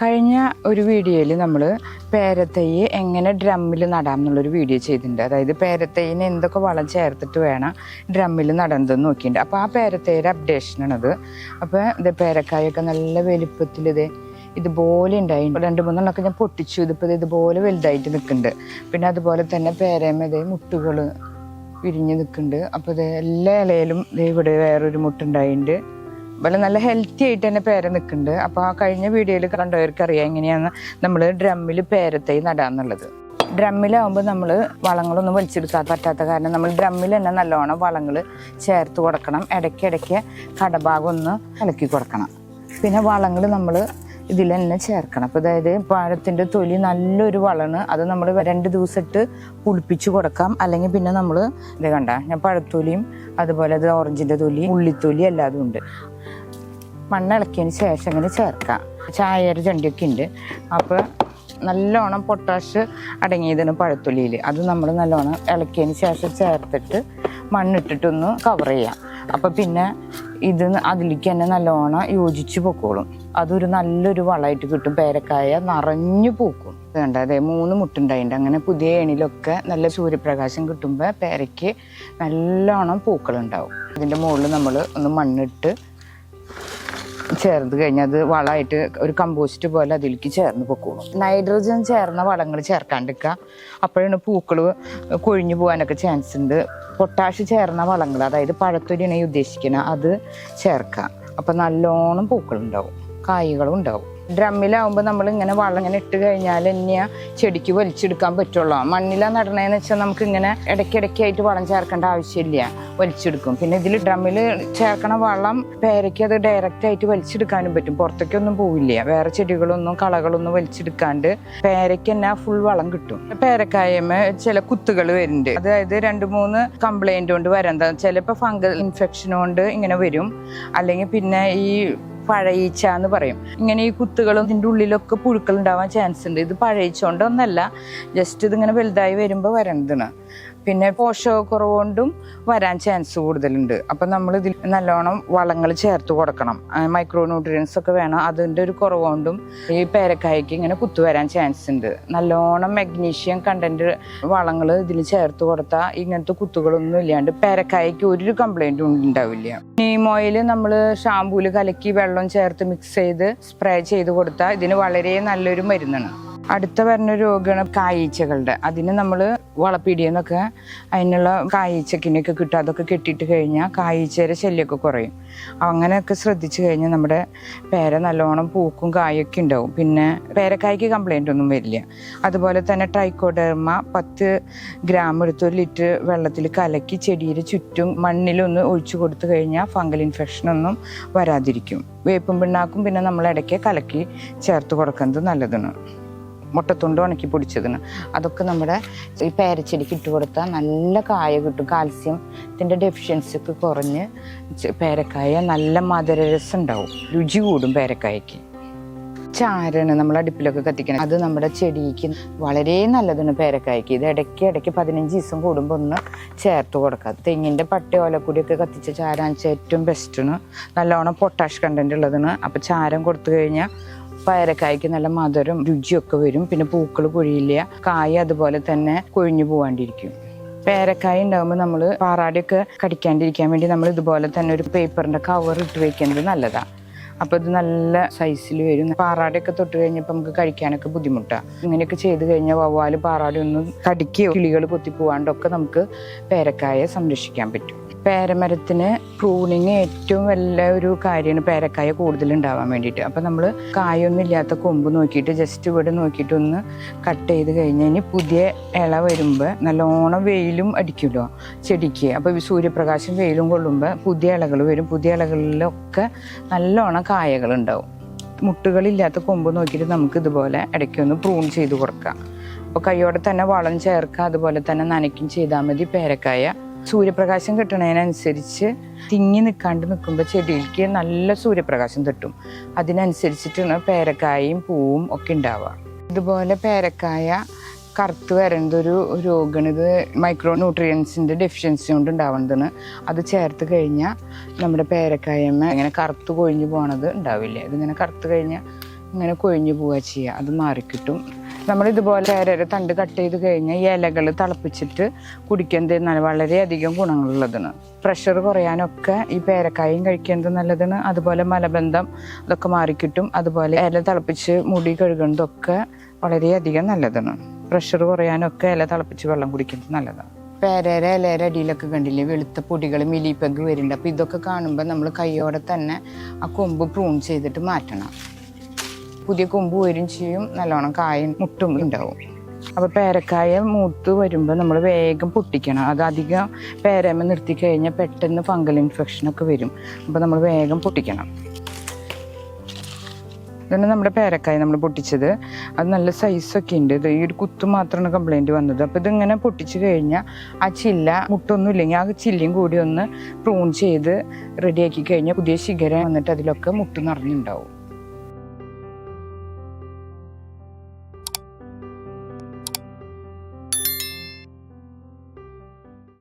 കഴിഞ്ഞ ഒരു വീഡിയോയിൽ നമ്മൾ പേരത്തൈയെ എങ്ങനെ ഡ്രമ്മിൽ നടാം എന്നുള്ളൊരു വീഡിയോ ചെയ്തിട്ടുണ്ട്. അതായത് പേരത്തൈന് എന്തൊക്കെ വളം ചേർത്തിട്ട് വേണം ഡ്രമ്മിൽ നടന്നതെന്ന് നോക്കിയിട്ടുണ്ട്. അപ്പോൾ ആ പേരത്തൈയുടെ അപ്ഡേഷനാണത്. അപ്പോൾ ഇത് പേരക്കായൊക്കെ നല്ല വലിപ്പത്തിൽ ഇത് ഇതുപോലെ ഉണ്ടായി. രണ്ട് മൂന്നെണ്ണമൊക്കെ ഞാൻ പൊട്ടിച്ചു. ഇതിപ്പോൾ ഇത് ഇതുപോലെ വലുതായിട്ട് നിൽക്കുന്നുണ്ട്. പിന്നെ അതുപോലെ തന്നെ പേരേമത് മുട്ടുകൾ വിരിഞ്ഞ് നിൽക്കുന്നുണ്ട്. അപ്പോൾ ഇത് എല്ലാ ഇലയിലും ഇവിടെ വേറൊരു മുട്ടുണ്ടായിട്ടുണ്ട് അതുപോലെ നല്ല ഹെൽത്തി ആയിട്ട് തന്നെ പേര നിൽക്കുന്നുണ്ട് അപ്പോൾ ആ കഴിഞ്ഞ വീഡിയോയിൽ കണ്ടവർക്ക് അറിയാം എങ്ങനെയാണ് നമ്മൾ ഡ്രമ്മിൽ പേരത്തൈ നടാന്നുള്ളത് ഡ്രമ്മിലാവുമ്പോൾ നമ്മൾ വളങ്ങളൊന്നും വലിച്ചെടുക്കാൻ പറ്റാത്ത കാരണം നമ്മൾ ഡ്രമ്മിൽ തന്നെ നല്ലോണം വളങ്ങൾ ചേർത്ത് കൊടുക്കണം. ഇടയ്ക്കിടയ്ക്ക് കടഭാഗം ഒന്ന് ഇളക്കി കൊടുക്കണം. പിന്നെ വളങ്ങൾ നമ്മൾ ഇതിൽ തന്നെ ചേർക്കണം. അപ്പോൾ അതായത് പഴത്തിന്റെ തൊലി നല്ലൊരു വളമാണ്. അത് നമ്മൾ രണ്ട് ദിവസം ഇട്ട് പുളിപ്പിച്ച് കൊടുക്കാം. അല്ലെങ്കിൽ പിന്നെ നമ്മൾ ഇത് കണ്ട ഞാൻ പഴത്തൊലിയും അതുപോലെ അത് ഓറഞ്ചിന്റെ തൊലി ഉള്ളിത്തൊലി എല്ലാതും ഉണ്ട്. മണ്ണ് ഇളക്കിയതിന് ശേഷം ഇങ്ങനെ ചേർക്കാം. ചായയുടെ ചണ്ടിയൊക്കെ ഉണ്ട്. അപ്പോൾ നല്ലോണം പൊട്ടാഷ് അടങ്ങിയതാണ് പഴത്തൊലിയിൽ അത് നമ്മൾ നല്ലോണം ഇളക്കിയതിന് ശേഷം ചേർത്തിട്ട് മണ്ണിട്ടിട്ടൊന്ന് കവർ ചെയ്യാം. അപ്പോൾ പിന്നെ ഇത് അതിലേക്ക് തന്നെ നല്ലോണം യോജിച്ച് പൊക്കോളും. അതൊരു നല്ലൊരു വളമായിട്ട് കിട്ടും. പേരക്കായ നിറഞ്ഞു പൂക്കും. വേണ്ട അതെ മൂന്ന് മുട്ടുണ്ടായിട്ടുണ്ട്. അങ്ങനെ പുതിയ ഏണിലൊക്കെ നല്ല സൂര്യപ്രകാശം കിട്ടുമ്പോൾ പേരയ്ക്ക് നല്ലോണം പൂക്കളുണ്ടാവും. ഇതിന്റെ മുകളിൽ നമ്മൾ ഒന്ന് മണ്ണിട്ട് ചേർന്ന് കഴിഞ്ഞാൽ അത് വളമായിട്ട് ഒരു കമ്പോസ്റ്റ് പോലെ അതിലേക്ക് ചേർന്ന് പൊക്കോളും. നൈട്രജൻ ചേർന്ന വളങ്ങൾ ചേർക്കാണ്ടിരിക്കുക. അപ്പോഴാണ് പൂക്കൾ കൊഴിഞ്ഞു പോകാനൊക്കെ ചാൻസ് ഉണ്ട്. പൊട്ടാഷ് ചേർന്ന വളങ്ങൾ അതായത് പഴത്തൊലിയാണ് ഈ ഉദ്ദേശിക്കുന്നത് അത് ചേർക്കുക. അപ്പം നല്ലോണം പൂക്കളുണ്ടാവും. കായ്കളും ഉണ്ടാവും. ഡ്രമ്മിലാവുമ്പോൾ നമ്മൾ ഇങ്ങനെ വളം ഇങ്ങനെ ഇട്ട് കഴിഞ്ഞാൽ തന്നെയാ ചെടിക്ക് വലിച്ചെടുക്കാൻ പറ്റുള്ളൂ. മണ്ണിലാണ് നടണേന്ന് വെച്ചാൽ നമുക്ക് ഇങ്ങനെ ഇടയ്ക്കിടയ്ക്കായിട്ട് വളം ചേർക്കേണ്ട ആവശ്യമില്ല. വലിച്ചെടുക്കും. പിന്നെ ഇതിൽ ഡ്രമ്മിൽ ചേർക്കണ വളം പേരയ്ക്ക് അത് ഡയറക്റ്റ് ആയിട്ട് വലിച്ചെടുക്കാനും പറ്റും. പുറത്തേക്കൊന്നും പോവില്ല. വേറെ ചെടികളൊന്നും കളകളൊന്നും വലിച്ചെടുക്കാണ്ട് പേരയ്ക്ക് തന്നെ ഫുൾ വളം കിട്ടും. പേരക്കായ്മ ചില കുത്തുകൾ വരുന്നുണ്ട്. അതായത് രണ്ട് മൂന്ന് കംപ്ലൈന്റ് കൊണ്ട് വരാൻ ചിലപ്പോൾ ഫംഗൽ ഇൻഫെക്ഷൻ കൊണ്ട് ഇങ്ങനെ വരും. അല്ലെങ്കിൽ പിന്നെ ഈ പഴയിച്ച എന്ന് പറയും. ഇങ്ങനെ ഈ കുത്തുകളും ഇതിന്റെ ഉള്ളിലൊക്കെ പുഴുക്കൾ ഉണ്ടാവാൻ ചാൻസ് ഉണ്ട്. ഇത് പഴയിച്ചുകൊണ്ടൊന്നല്ല ജസ്റ്റ് ഇതിങ്ങനെ വലുതായി വരുമ്പോൾ വരണതാണ് പിന്നെ പോഷകക്കുറവുകൊണ്ടും വരാൻ ചാൻസ് കൂടുതലുണ്ട്. അപ്പം നമ്മൾ ഇതിൽ നല്ലോണം വളങ്ങൾ ചേർത്ത് കൊടുക്കണം. മൈക്രോ ന്യൂട്രിയൻസ് ഒക്കെ വേണം. അതിന്റെ ഒരു കുറവുകൊണ്ടും ഈ പേരക്കായ്ക്ക് ഇങ്ങനെ കുത്തു വരാൻ ചാൻസ് ഉണ്ട്. നല്ലോണം മഗ്നീഷ്യം കണ്ടന്റ് വളങ്ങൾ ഇതിൽ ചേർത്ത് കൊടുത്താൽ ഇങ്ങനത്തെ കുത്തുകളൊന്നും ഇല്ലാണ്ട് പേരക്കായ്ക്ക് ഒരു കംപ്ലൈന്റും ഉണ്ടാവില്ല. നീം ഓയിൽ നമ്മൾ ഷാമ്പൂൽ കലക്കി വെള്ളം ചേർത്ത് മിക്സ് ചെയ്ത് സ്പ്രേ ചെയ്ത് കൊടുത്താൽ ഇതിന് വളരെ നല്ലൊരു മരുന്നാണ്. അടുത്ത വരുന്ന രോഗമാണ് കായീച്ചകളുടെ അതിന് നമ്മൾ വളപ്പിടിയെന്നൊക്കെ അതിനുള്ള കായീച്ചക്കിനൊക്കെ കിട്ടും. അതൊക്കെ കെട്ടിയിട്ട് കഴിഞ്ഞാൽ കായീച്ചയുടെ ശല്യമൊക്കെ കുറയും. അങ്ങനെയൊക്കെ ശ്രദ്ധിച്ചു കഴിഞ്ഞാൽ നമ്മുടെ പേര നല്ലോണം പൂക്കും കായൊക്കെ ഉണ്ടാവും. പിന്നെ പേരക്കായ്ക്ക് കംപ്ലൈന്റ് ഒന്നും വരില്ല. അതുപോലെ തന്നെ ട്രൈക്കോഡർമ പത്ത് ഗ്രാം എടുത്ത് ഒരു ലിറ്റർ വെള്ളത്തിൽ കലക്കി ചെടിയുടെ ചുറ്റും മണ്ണിലൊന്ന് ഒഴിച്ചു കൊടുത്തു കഴിഞ്ഞാൽ ഫംഗൽ ഇൻഫെക്ഷനൊന്നും വരാതിരിക്കും. വേപ്പും പിണ്ണാക്കും പിന്നെ നമ്മൾ ഇടയ്ക്ക് കലക്കി ചേർത്ത് കൊടുക്കുന്നത് നല്ലതാണ്. മുട്ടത്തുണ്ട് ഉണക്കി പൊടിച്ചതിന് അതൊക്കെ നമ്മുടെ ഈ പേരച്ചെടിക്ക് ഇട്ട് കൊടുത്താൽ നല്ല കായ കിട്ടും. കാൽസ്യത്തിന്റെ ഡെഫിഷ്യൻസി ഒക്കെ കുറഞ്ഞ് പേരക്കായ നല്ല മധുരരസം ഉണ്ടാവും രുചി കൂടും പേരക്കായക്ക്. ചാരാണ് നമ്മൾ അടുപ്പിലൊക്കെ കത്തിക്കണം. അത് നമ്മുടെ ചെടിക്ക് വളരെ നല്ലതാണ് പേരക്കായ്ക്ക്. ഇത് ഇടയ്ക്ക് ഇടയ്ക്ക് പതിനഞ്ച് ദിവസം കൂടുമ്പോൾ ഒന്ന് ചേർത്ത് കൊടുക്കാം തെങ്ങിന്റെ പട്ടി ഓലക്കൂടിയൊക്കെ കത്തിച്ച ചാരാൻ വെച്ചാൽ ഏറ്റവും ബെസ്റ്റാണ് നല്ലോണം പൊട്ടാഷ് കണ്ടന്റ് ഉള്ളതാണ്. അപ്പോൾ ചാരം കൊടുത്തു കഴിഞ്ഞാൽ പയരക്കായ്ക്ക് നല്ല മധുരം രുചിയൊക്കെ വരും. പിന്നെ പൂക്കൾ കൊഴിയില്ല കായ അതുപോലെ തന്നെ കൊഴിഞ്ഞു പോവാണ്ടിരിക്കും. പേരക്കായ ഉണ്ടാകുമ്പോൾ നമ്മൾ പാറാടിയൊക്കെ കടിക്കാണ്ടിരിക്കാൻ വേണ്ടി നമ്മൾ ഇതുപോലെ തന്നെ ഒരു പേപ്പറിന്റെ കവർ ഇട്ട് വെക്കുന്നത് നല്ലതാണ് അപ്പോൾ ഇത് നല്ല സൈസിൽ വരും. പാറാടിയൊക്കെ തൊട്ട് കഴിഞ്ഞപ്പോൾ നമുക്ക് കഴിക്കാനൊക്കെ ബുദ്ധിമുട്ടാണ് ഇങ്ങനെയൊക്കെ ചെയ്ത് കഴിഞ്ഞാൽ വവ്വാൽ പാറാടി ഒന്നും കടിക്കുകയോ കിളികൾ കൊത്തിപ്പോവാണ്ടൊക്കെ നമുക്ക് പേരക്കായ സംരക്ഷിക്കാൻ പറ്റും. പേരമരത്തിന് പ്രൂണിങ് ഏറ്റവും വലിയ ഒരു കാര്യമാണ് പേരക്കായ കൂടുതൽ ഉണ്ടാവാൻ വേണ്ടിയിട്ട്. അപ്പം നമ്മൾ കായൊന്നും ഇല്ലാത്ത കൊമ്പ് നോക്കിയിട്ട് ജസ്റ്റ് ഇവിടെ നോക്കിയിട്ട് ഒന്ന് കട്ട് ചെയ്ത് കഴിഞ്ഞ് കഴിഞ്ഞ് പുതിയ ഇള വരുമ്പോൾ നല്ലോണം വെയിലും അടിക്കുമല്ലോ ചെടിക്ക്. അപ്പോൾ സൂര്യപ്രകാശം വെയിലും കൊള്ളുമ്പോൾ പുതിയ ഇലകൾ വരും. പുതിയ ഇലകളിലൊക്കെ നല്ലോണം കായകളുണ്ടാവും. മുട്ടുകളില്ലാത്ത കൊമ്പ് നോക്കിയിട്ട് നമുക്ക് ഇതുപോലെ ഇടയ്ക്കൊന്ന് പ്രൂൺ ചെയ്ത് കൊടുക്കാം. അപ്പോൾ കൈയോടെ തന്നെ വളം ചേർക്കുക അതുപോലെ തന്നെ നനയ്ക്കും ചെയ്താൽ മതി പേരക്കായ. സൂര്യപ്രകാശം കിട്ടുന്നതിനനുസരിച്ച് തിങ്ങി നിൽക്കാണ്ട് നിൽക്കുമ്പോൾ ചെടിയിലേക്ക് നല്ല സൂര്യപ്രകാശം തട്ടും അതിനനുസരിച്ചിട്ടാണ് പേരക്കായയും പൂവും ഒക്കെ ഉണ്ടാവുക. ഇതുപോലെ പേരക്കായ കറുത്ത് വരുന്നത് ഒരു രോഗമാണ് ഇത് മൈക്രോ ന്യൂട്രിയൻസിന്റെ ഡെഫിഷ്യൻസി കൊണ്ട് ഉണ്ടാവുന്നതാണ്. അത് ചേർത്ത് കഴിഞ്ഞാൽ നമ്മുടെ പേരക്കായമ്മ ഇങ്ങനെ കറുത്ത് കൊഴിഞ്ഞു പോകണത് ഉണ്ടാവില്ല? ഇതിങ്ങനെ കറുത്ത് കഴിഞ്ഞാൽ ഇങ്ങനെ കൊഴിഞ്ഞു പോവുക ചെയ്യുക അത് മാറിക്കിട്ടും. നമ്മൾ ഇതുപോലെ പേരയുടെ തണ്ട് കട്ട് ചെയ്ത് കഴിഞ്ഞാൽ ഈ ഇലകൾ തിളപ്പിച്ചിട്ട് കുടിക്കുന്നത് നല്ല വളരെയധികം ഗുണങ്ങളുള്ളതാണ്. പ്രഷർ കുറയാനൊക്കെ ഈ പേരക്കായും കഴിക്കുന്നത് നല്ലതാണ്. അതുപോലെ മലബന്ധം അതൊക്കെ മാറിക്കിട്ടും. അതുപോലെ ഇല തിളപ്പിച്ച് മുടി കഴുകുന്നതൊക്കെ വളരെയധികം നല്ലതാണ്. പ്രഷർ കുറയാനൊക്കെ ഇല തിളപ്പിച്ച് വെള്ളം കുടിക്കുന്നത് നല്ലതാണ്. പേരേര ഇലയുടെ അടിയിലൊക്കെ കണ്ടില്ലേ? വെളുത്ത പൊടികൾ മിലിപ്പഗ് വരുന്നുണ്ട്. അപ്പോൾ ഇതൊക്കെ കാണുമ്പോൾ നമ്മൾ കൈയോടെ തന്നെ ആ കൊമ്പ് പ്രൂൺ ചെയ്തിട്ട് മാറ്റണം. പുതിയ കൊമ്പ് വരും ചെയ്യും. നല്ലോണം കായും മുട്ടും ഉണ്ടാവും. അപ്പോൾ പേരക്കായ മൂത്ത് വരുമ്പോൾ നമ്മൾ വേഗം പൊട്ടിക്കണം. അത് അധികം പേരമ്മ നിർത്തി കഴിഞ്ഞാൽ പെട്ടെന്ന് ഫംഗൽ ഇൻഫെക്ഷനൊക്കെ വരും. അപ്പോൾ നമ്മൾ വേഗം പൊട്ടിക്കണം. ഇതാണ് നമ്മുടെ പേരക്കായ നമ്മൾ പൊട്ടിച്ചത്. അത് നല്ല സൈസൊക്കെ ഉണ്ട്. ഇത് ഈ ഒരു കുത്തു മാത്രമാണ് കംപ്ലൈന്റ് വന്നത്. അപ്പോൾ ഇതിങ്ങനെ പൊട്ടിച്ച് കഴിഞ്ഞാൽ ആ ചില്ല മുട്ടൊന്നും ഇല്ലെങ്കിൽ ആ ചില്ലയും കൂടി ഒന്ന് പ്രൂൺ ചെയ്ത് റെഡിയാക്കി കഴിഞ്ഞാൽ പുതിയ ശിഖരം വന്നിട്ട് അതിലൊക്കെ മുട്ട് നിറഞ്ഞുണ്ടാവും.